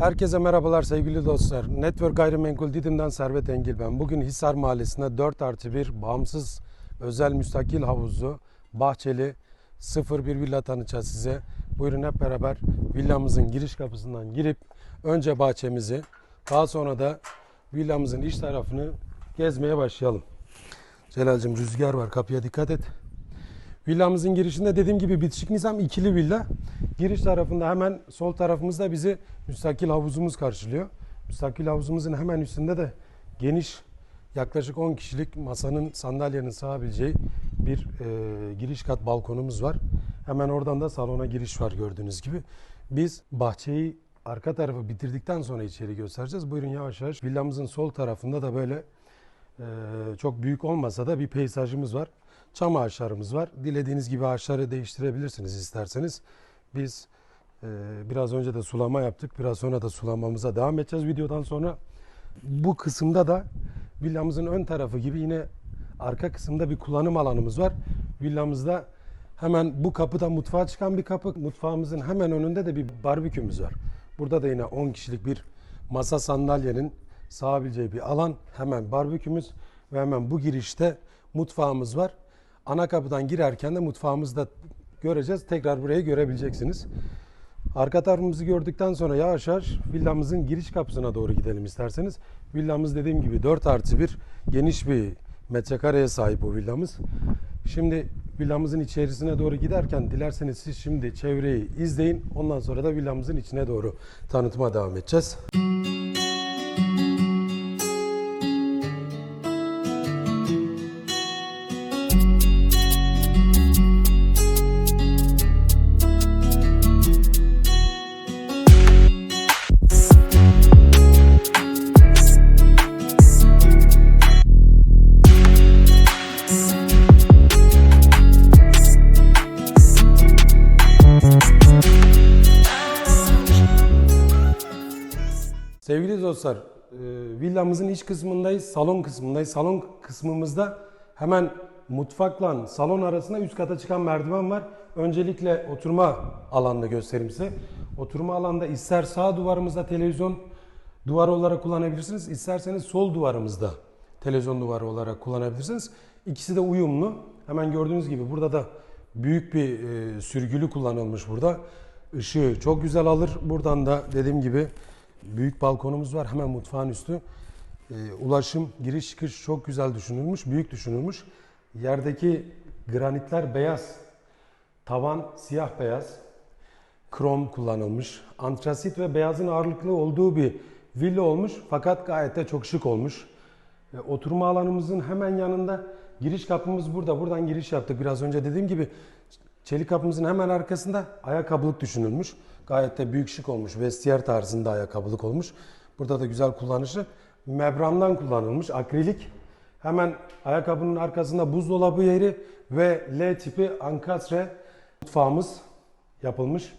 Herkese merhabalar sevgili dostlar. Network Gayrimenkul Didim'den Servet Engil ben. Bugün Hisar Mahallesi'nde 4 artı 1 bağımsız özel müstakil havuzlu, bahçeli 01 villa tanıtacağız size. Buyurun hep beraber villamızın giriş kapısından girip önce bahçemizi daha sonra da villamızın iç tarafını gezmeye başlayalım. Celal'cim rüzgar var kapıya dikkat et. Villamızın girişinde dediğim gibi bitişik nizam ikili villa. Giriş tarafında hemen sol tarafımızda bizi müstakil havuzumuz karşılıyor. Müstakil havuzumuzun hemen üstünde de geniş yaklaşık 10 kişilik masanın sandalyenin sığabileceği bir e, giriş kat balkonumuz var. Hemen oradan da salona giriş var gördüğünüz gibi. Biz bahçeyi arka tarafı bitirdikten sonra içeri göstereceğiz. Buyurun yavaş yavaş. Villamızın sol tarafında da böyle e, çok büyük olmasa da bir peyzajımız var. Çam ağaçlarımız var. Dilediğiniz gibi ağaçları değiştirebilirsiniz isterseniz. Biz e, biraz önce de sulama yaptık. Biraz sonra da sulamamıza devam edeceğiz videodan sonra. Bu kısımda da villamızın ön tarafı gibi yine arka kısımda bir kullanım alanımız var. Villamızda hemen bu kapıda mutfağa çıkan bir kapı. Mutfağımızın hemen önünde de bir barbekümüz var. Burada da yine 10 kişilik bir masa sandalyenin sığabileceği bir alan. Hemen barbekümüz ve hemen bu girişte mutfağımız var. Ana kapıdan girerken de mutfağımızda göreceğiz. Tekrar burayı görebileceksiniz. Arka tarafımızı gördükten sonra yavaş yavaş villamızın giriş kapısına doğru gidelim isterseniz. Villamız dediğim gibi 4 artı 1 geniş bir metrekareye sahip bu villamız. Şimdi villamızın içerisine doğru giderken dilerseniz siz şimdi çevreyi izleyin. Ondan sonra da villamızın içine doğru tanıtıma devam edeceğiz. Sevgili dostlar, e, villamızın iç kısmındayız, salon kısmındayız. Salon kısmımızda hemen mutfakla salon arasında üst kata çıkan merdiven var. Öncelikle oturma alanını göstereyim size. Oturma alanda ister sağ duvarımızda televizyon duvarı olarak kullanabilirsiniz, isterseniz sol duvarımızda televizyon duvarı olarak kullanabilirsiniz. İkisi de uyumlu. Hemen gördüğünüz gibi burada da büyük bir e, sürgülü kullanılmış burada. Işığı çok güzel alır. Buradan da dediğim gibi büyük balkonumuz var hemen mutfağın üstü. Ee, ulaşım, giriş çıkış çok güzel düşünülmüş, büyük düşünülmüş. Yerdeki granitler beyaz, tavan siyah beyaz, krom kullanılmış. Antrasit ve beyazın ağırlıklı olduğu bir villa olmuş fakat gayet de çok şık olmuş. E, Oturma alanımızın hemen yanında giriş kapımız burada. Buradan giriş yaptık. Biraz önce dediğim gibi çelik kapımızın hemen arkasında ayakkabılık düşünülmüş. Gayet de büyük şık olmuş. Vestiyer tarzında ayakkabılık olmuş. Burada da güzel kullanışı. Membrandan kullanılmış. Akrilik. Hemen ayakkabının arkasında buzdolabı yeri ve L tipi ankastre mutfağımız yapılmış.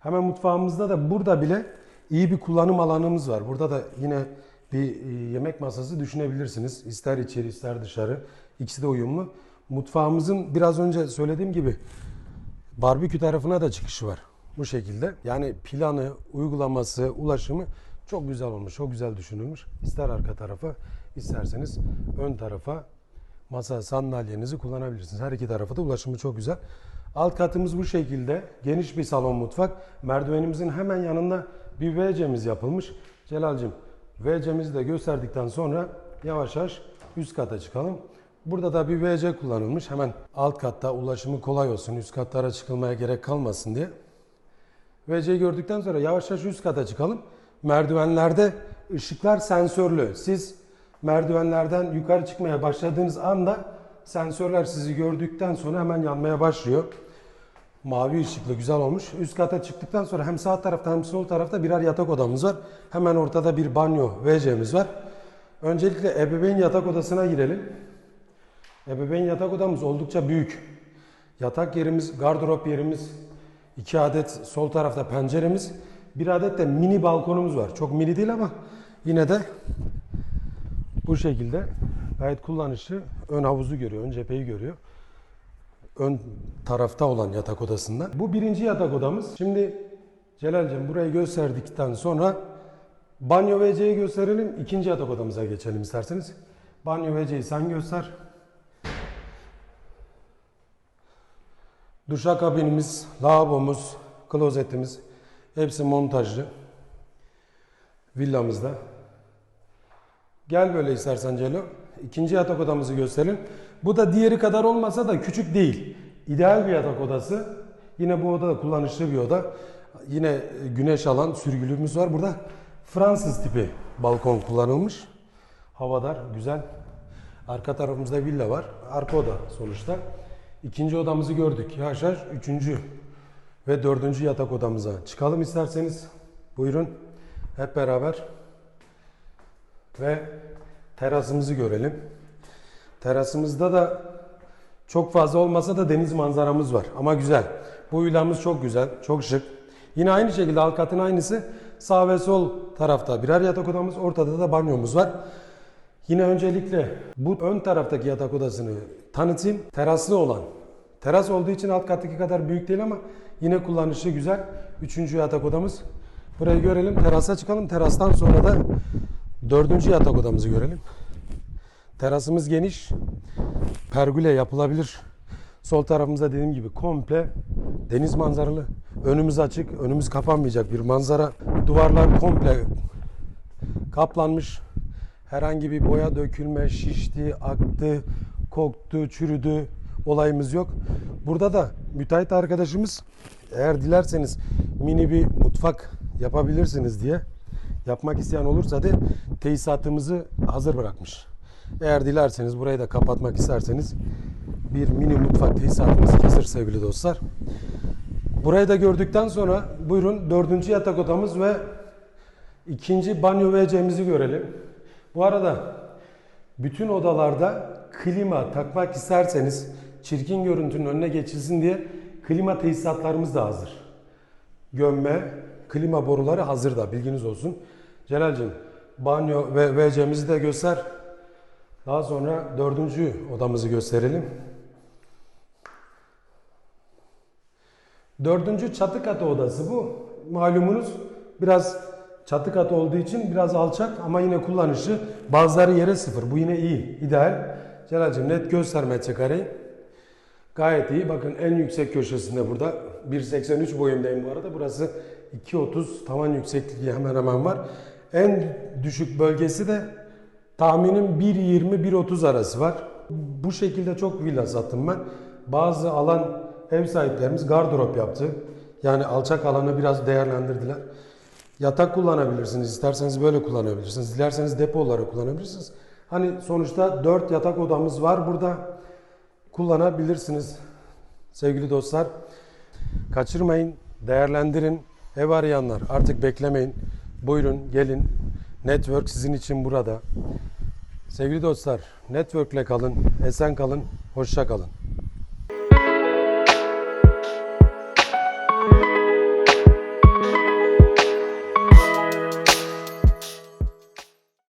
Hemen mutfağımızda da burada bile iyi bir kullanım alanımız var. Burada da yine bir e, yemek masası düşünebilirsiniz. İster içeri ister dışarı. İkisi de uyumlu. Mutfağımızın biraz önce söylediğim gibi barbekü tarafına da çıkışı var. Bu şekilde. Yani planı, uygulaması, ulaşımı çok güzel olmuş. Çok güzel düşünülmüş. İster arka tarafa, isterseniz ön tarafa masa, sandalyenizi kullanabilirsiniz. Her iki tarafa da ulaşımı çok güzel. Alt katımız bu şekilde. Geniş bir salon mutfak. Merdivenimizin hemen yanında bir WC'miz yapılmış. Celal'cim WC'mizi de gösterdikten sonra yavaş yavaş üst kata çıkalım. Burada da bir WC kullanılmış. Hemen alt katta ulaşımı kolay olsun. Üst katlara çıkılmaya gerek kalmasın diye. WC'yi gördükten sonra yavaş yavaş üst kata çıkalım. Merdivenlerde ışıklar sensörlü. Siz merdivenlerden yukarı çıkmaya başladığınız anda sensörler sizi gördükten sonra hemen yanmaya başlıyor. Mavi ışıklı güzel olmuş. Üst kata çıktıktan sonra hem sağ tarafta hem sol tarafta birer yatak odamız var. Hemen ortada bir banyo WC'miz var. Öncelikle ebeveyn yatak odasına girelim. Ebeveyn yatak odamız oldukça büyük. Yatak yerimiz, gardırop yerimiz, iki adet sol tarafta penceremiz, bir adet de mini balkonumuz var. Çok mini değil ama yine de bu şekilde gayet kullanışlı. Ön havuzu görüyor, ön cepheyi görüyor. Ön tarafta olan yatak odasında. Bu birinci yatak odamız. Şimdi Celal'cim burayı gösterdikten sonra banyo WC'yi gösterelim. İkinci yatak odamıza geçelim isterseniz. Banyo WC'yi sen göster. Duşakabinimiz, lavabomuz, klozetimiz hepsi montajlı. Villamızda. Gel böyle istersen Celo. İkinci yatak odamızı gösterelim. Bu da diğeri kadar olmasa da küçük değil. İdeal bir yatak odası. Yine bu oda da kullanışlı bir oda. Yine güneş alan sürgülümüz var. Burada Fransız tipi balkon kullanılmış. Havadar, güzel. Arka tarafımızda villa var. Arka oda sonuçta. İkinci odamızı gördük. Yavaş yavaş üçüncü ve dördüncü yatak odamıza çıkalım isterseniz. Buyurun. Hep beraber ve terasımızı görelim. Terasımızda da çok fazla olmasa da deniz manzaramız var ama güzel. Bu villamız çok güzel, çok şık. Yine aynı şekilde alt katın aynısı. Sağ ve sol tarafta birer yatak odamız, ortada da banyomuz var. Yine öncelikle bu ön taraftaki yatak odasını tanıtayım. Teraslı olan. Teras olduğu için alt kattaki kadar büyük değil ama yine kullanışı güzel. Üçüncü yatak odamız. Burayı görelim. Terasa çıkalım. Terastan sonra da dördüncü yatak odamızı görelim. Terasımız geniş. Pergüle yapılabilir. Sol tarafımızda dediğim gibi komple deniz manzaralı. Önümüz açık, önümüz kapanmayacak bir manzara. Duvarlar komple kaplanmış. Herhangi bir boya dökülme, şişti, aktı, koktu, çürüdü olayımız yok. Burada da müteahhit arkadaşımız eğer dilerseniz mini bir mutfak yapabilirsiniz diye yapmak isteyen olursa da tesisatımızı hazır bırakmış. Eğer dilerseniz burayı da kapatmak isterseniz bir mini mutfak tesisatımız hazır sevgili dostlar. Burayı da gördükten sonra buyurun dördüncü yatak odamız ve ikinci banyo WC'mizi görelim. Bu arada bütün odalarda klima takmak isterseniz çirkin görüntünün önüne geçilsin diye klima tesisatlarımız da hazır. Gömme, klima boruları hazır da bilginiz olsun. Celal'cim banyo ve WC'mizi de göster. Daha sonra dördüncü odamızı gösterelim. Dördüncü çatı katı odası bu. Malumunuz biraz çatı katı olduğu için biraz alçak ama yine kullanışı bazıları yere sıfır. Bu yine iyi, ideal. Celal'cim net göster metrekareyi. Gayet iyi. Bakın en yüksek köşesinde burada. 1.83 boyundayım bu arada. Burası 2.30 tavan yüksekliği hemen hemen var. En düşük bölgesi de tahminim 1.20-1.30 arası var. Bu şekilde çok villa sattım ben. Bazı alan ev sahiplerimiz gardırop yaptı. Yani alçak alanı biraz değerlendirdiler. Yatak kullanabilirsiniz. isterseniz böyle kullanabilirsiniz. Dilerseniz depo olarak kullanabilirsiniz. Hani sonuçta 4 yatak odamız var burada. Kullanabilirsiniz sevgili dostlar. Kaçırmayın, değerlendirin. Ev arayanlar artık beklemeyin. Buyurun gelin. Network sizin için burada. Sevgili dostlar, networkle kalın, esen kalın, hoşça kalın.